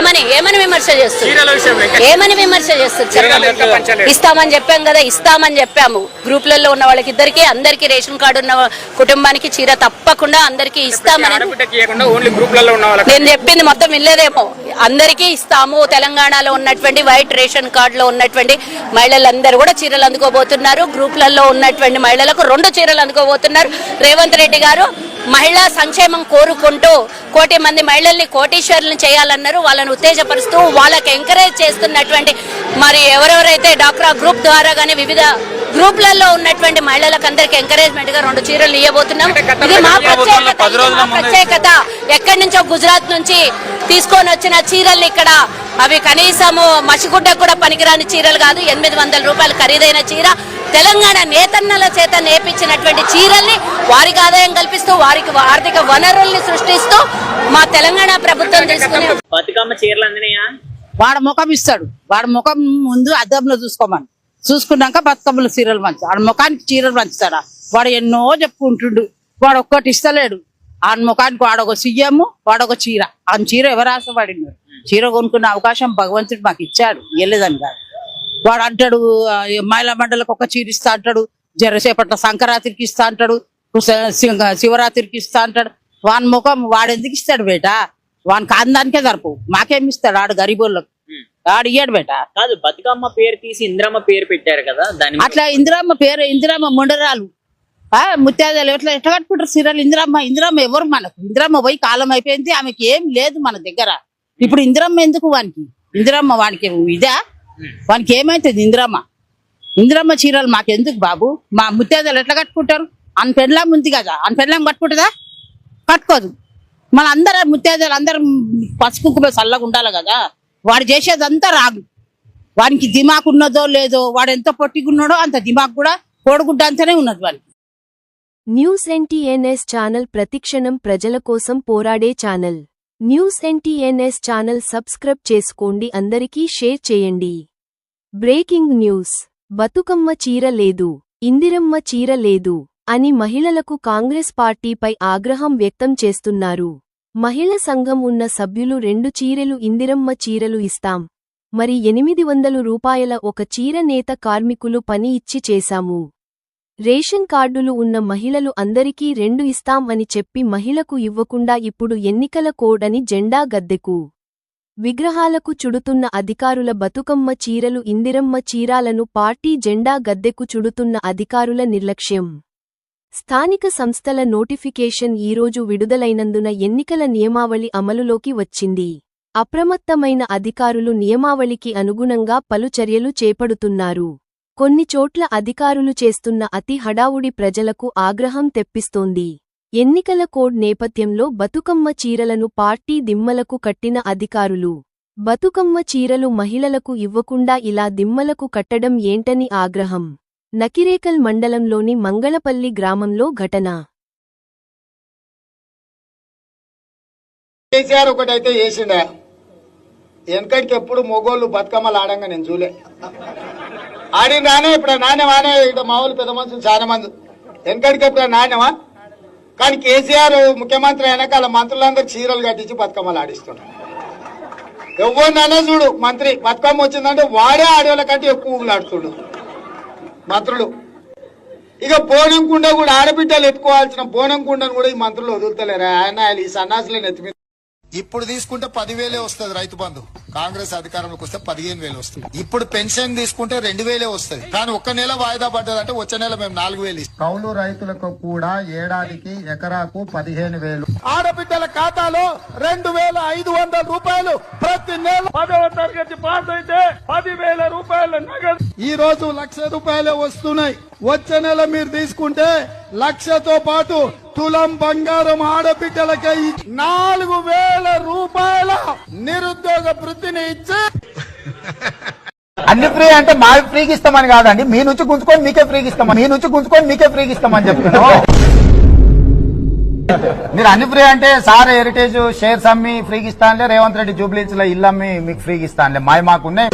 ఏమని ఏమని విమర్శ చేస్తున్నారు ఏమని విమర్శ చేస్తారు పంచలేదు. ఇస్తామని చెప్పాం కదా ఇస్తామని చెప్పాము. గ్రూప్లలో ఉన్న వాళ్ళకి ఇద్దరికి అందరికి రేషన్ కార్డు ఉన్న కుటుంబానికి చీర తప్పకుండా అందరికి ఇస్తామని నేను చెప్పింది మొత్తం వినలేదేమో. అందరికీ ఇస్తాము. తెలంగాణలో ఉన్నటువంటి వైట్ రేషన్ కార్డులో ఉన్నటువంటి మహిళలందరూ కూడా చీరలు అందుకోబోతున్నారు. గ్రూప్లలో ఉన్నటువంటి మహిళలకు రెండు చీరలు అందుకోబోతున్నారు. రేవంత్ రెడ్డి గారు మహిళా సంక్షేమం కోరుకుంటూ కోటి మంది మహిళల్ని కోటీశ్వరులను చేయాలన్నారు. వాళ్ళని ఉత్తేజపరుస్తూ వాళ్ళకి ఎంకరేజ్ చేస్తున్నటువంటి మరి ఎవరెవరైతే డాక్రా గ్రూప్ ద్వారా కానీ వివిధ గ్రూప్లలో ఉన్నటువంటి మహిళలకు అందరికి ఎంకరేజ్మెంట్గా రెండు చీరలు ఇవ్వబోతున్నాం ఇది మా ప్రత్యేకత ప్రత్యేకత. ఎక్కడి నుంచో గుజరాత్ నుంచి తీసుకొని వచ్చిన చీరలు ఇక్కడ అవి కనీసము మసిగుడ్డకు కూడా పనికిరాని చీరలు కాదు. ఎనిమిది వందల రూపాయలు ఖరీదైన చీర. తెలంగాణ నేతన్నల చేత నేర్పించినటువంటి చీరల్ని వారికి ఆదాయం కల్పిస్తూ వారికి ఆర్థిక వనరుల్ని సృష్టిస్తూ మా తెలంగాణ ప్రభుత్వం తీసుకునే బతుకమ్మ చీరలు అందినాయా? వాడు ముఖం ఇస్తాడు. వాడు ముఖం ముందు అద్దంలో చూసుకోమని. చూసుకున్నాక బతుకమ్మల చీరలు మంచి వాడు ముఖానికి చీరలు మంచుతాడా వాడు ఎన్నో చెప్పుకుంటుండు. వాడు ఒక్కటి ఇస్తలేడు. ఆ ముఖానికి వాడొక సీఎం వాడొక చీర. ఆ చీర ఎవరు ఆశపడినారు చీర కొనుక్కునే అవకాశం భగవంతుడు మాకు ఇచ్చాడు. ఇవ్వలేదని కాదు. వాడు అంటాడు మహిళా మండలికి ఒక చీర ఇస్తా అంటాడు. జరసేపట్ల సంక్రాంతికి ఇస్తా అంటాడు. శివరాత్రికి ఇస్తా అంటాడు. వాని ముఖం వాడు ఎందుకు ఇస్తాడు బేట? వానికి అందానికే జరపు మాకేమి ఇస్తాడు ఆడు గరీబోళ్ళకు? ఆడు ఇయ్యాడు బేట. కాదు బతుకమ్మ పేరు తీసి ఇంద్రమ్మ పేరు పెట్టారు కదా దాని అట్లా ఇందిరమ్మ పేరు ఇందిరమ్మ ముండరాలు. ఆ ముత్యాదాలు ఎట్లా ఎట్లా కట్టుకుంటారు సీరియల్ ఇందిరమ్మ ఇందిరమ్మ ఎవరు మనకు? ఇందిరమ్మ పోయి కాలం అయిపోయింది ఆమెకి ఏం లేదు మన దగ్గర. ఇప్పుడు ఇందిరమ్మ ఎందుకు వానికి? ఇందిరమ్మ వానికి ఇదా? వానికి ఏమైతుంది ఇందిరమ్మ? ఇందిరమ్మ చీరలు మాకెందుకు బాబు? మా ముత్యాదాలు ఎట్లా కట్టుకుంటారు? అని పెళ్ళం ఉంది కదా అని పెళ్ళం కట్టుకుంటుందా? కట్టుకోదు. మన అందరూ ముత్యాదాలు అందరం పసుపు కుంకుమ చల్లగా ఉండాలి కదా వాడు చేసేదంతా రాగు వానికి దిమాక్ ఉన్నదో లేదో వాడు ఎంత పొట్టిగున్నాడో అంత దిమాక్ కూడా కోడిగుడ్డ అంతనే ఉన్నది వానికి. న్యూస్ ఎన్టీఎన్ఎస్ ఛానల్ ప్రతిక్షణం ప్రజల కోసం పోరాడే channel. News NTNS channel subscribe చేసుకోండి అందరికీ షేర్ చేయండి. Breaking news. బతుకమ్మ చీర లేదు ఇందిరమ్మ చీర లేదు. అని మహిళలకు కాంగ్రెస్ పార్టీపై ఆగ్రహం వ్యక్తం చేస్తున్నారు. మహిళ సంఘం ఉన్న సభ్యులు రెండు చీరెలు ఇందిరమ్మ చీరలు ఇస్తాం. మరి ఎనిమిది వందలు రూపాయల ఒక చీర నేత కార్మికులు పని ఇచ్చి చేశాము. రేషన్ కార్డులు ఉన్న మహిళలు అందరికీ రెండు ఇస్తాం అని చెప్పి మహిళకు ఇవ్వకుండా ఇప్పుడు ఎన్నికల కోడ్ అని జెండా గద్దెకు. విగ్రహాలకు చుడుతున్న అధికారుల బతుకమ్మ చీరలు ఇందిరమ్మ చీరాలను పార్టీ జెండా గద్దెకు చుడుతున్న అధికారుల నిర్లక్ష్యం. స్థానిక సంస్థల నోటిఫికేషన్ ఈరోజు విడుదలైనందున ఎన్నికల నియమావళి అమలులోకి వచ్చింది. అప్రమత్తమైన అధికారులు నియమావళికి అనుగుణంగా పలు చర్యలు చేపడుతున్నారు. కొన్ని చోట్ల అధికారులు చేస్తున్న అతి హడావుడి ప్రజలకు ఆగ్రహం తెప్పిస్తోంది. ఎన్నికల కోడ్ నేపథ్యంలో బతుకమ్మ చీరలను పార్టీ దిమ్మలకు కట్టిన అధికారులు. బతుకమ్మ చీరలు మహిళలకు ఇవ్వకుండా ఇలా దిమ్మలకు కట్టడం ఏంటని ఆగ్రహం. నకిరేకల్ మండలంలోని మంగళపల్లి గ్రామంలో ఘటన. కేసీఆర్ ఒకటైతే చేసిండే. వెనకటికి ఎప్పుడు మొగోళ్ళు బతుకమ్మలు ఆడంగా నేను చూలే. ఆడిన నానే ఇప్పుడు నాణ్యం ఆనే ఇక్కడ మామూలు పెద్ద మనుషులు చాలా మంది. వెనకటికి ఎప్పుడు నాణ్యమా కానీ కేసీఆర్ ముఖ్యమంత్రి వెనకాల మంత్రులందరూ చీరలు కట్టించి బతుకమ్మలు ఆడిస్తున్నారు ఎవరినైనా చూడు మంత్రి. బతుకమ్మ వచ్చిందంటే వాడే ఆడేవాళ్ళ కంటే ఎక్కువ ఊగులాడుతుడు మంత్రులు. ఇక బోనం కుండ కూడా ఆడబిడ్డలు ఎత్తుకోవాల్సిన బోనం కుండను కూడా ఈ మంత్రులు వదులుతలేరు. ఆయన ఈ సన్నాసులను ఎత్తిమి ఇప్పుడు తీసుకుంటే పదివేలే వస్తుంది రైతు బంధు. కాంగ్రెస్ అధికారంలోకి వస్తే పదిహేను వేలు వస్తుంది. ఇప్పుడు పెన్షన్ తీసుకుంటే రెండు వేలే వస్తుంది. కానీ ఒక్క నెల వాయిదా పడ్డదంటే వచ్చే నెల మేము నాలుగు వేలు కౌలు రైతులకు కూడా ఏడాదికి ఎకరాకు పదిహేను వేలు. ఆడబిడ్డల ఖాతాలో రెండు వేల ఐదు వందల రూపాయలు ప్రతి నెల. పదవ తరగతి పాస్ అయితే పదివేల రూపాయల నగదు. ఈ రోజు లక్ష రూపాయలే వస్తున్నాయి. వచ్చే నెల మీరు తీసుకుంటే లక్షతో పాటు తులం బంగారం ఆడబిడ్డలకే నాలుగు వేల రూపాయల నిరుద్యోగ వృత్తిని ఇచ్చి అన్ని ఫ్రీ అంటే మా ఫ్రీకి ఇస్తామని కాదండి. మీ నుంచి గుంజుకొని మీకే ఫ్రీకి ఇస్తాం మీ నుంచి గుంజుకొని మీకే ఫ్రీకి ఇస్తామని చెప్తున్నాం. మీరు అన్ని ఫ్రీ అంటే సార్ హెరిటేజ్ షేర్స్ అమ్మి ఫ్రీకి ఇస్తానులే. రేవంత్ రెడ్డి జూబ్లీస్లో ఇల్లు అమ్మి మీకు ఫ్రీకి ఇస్తానులే. మాయ మాకున్నాయి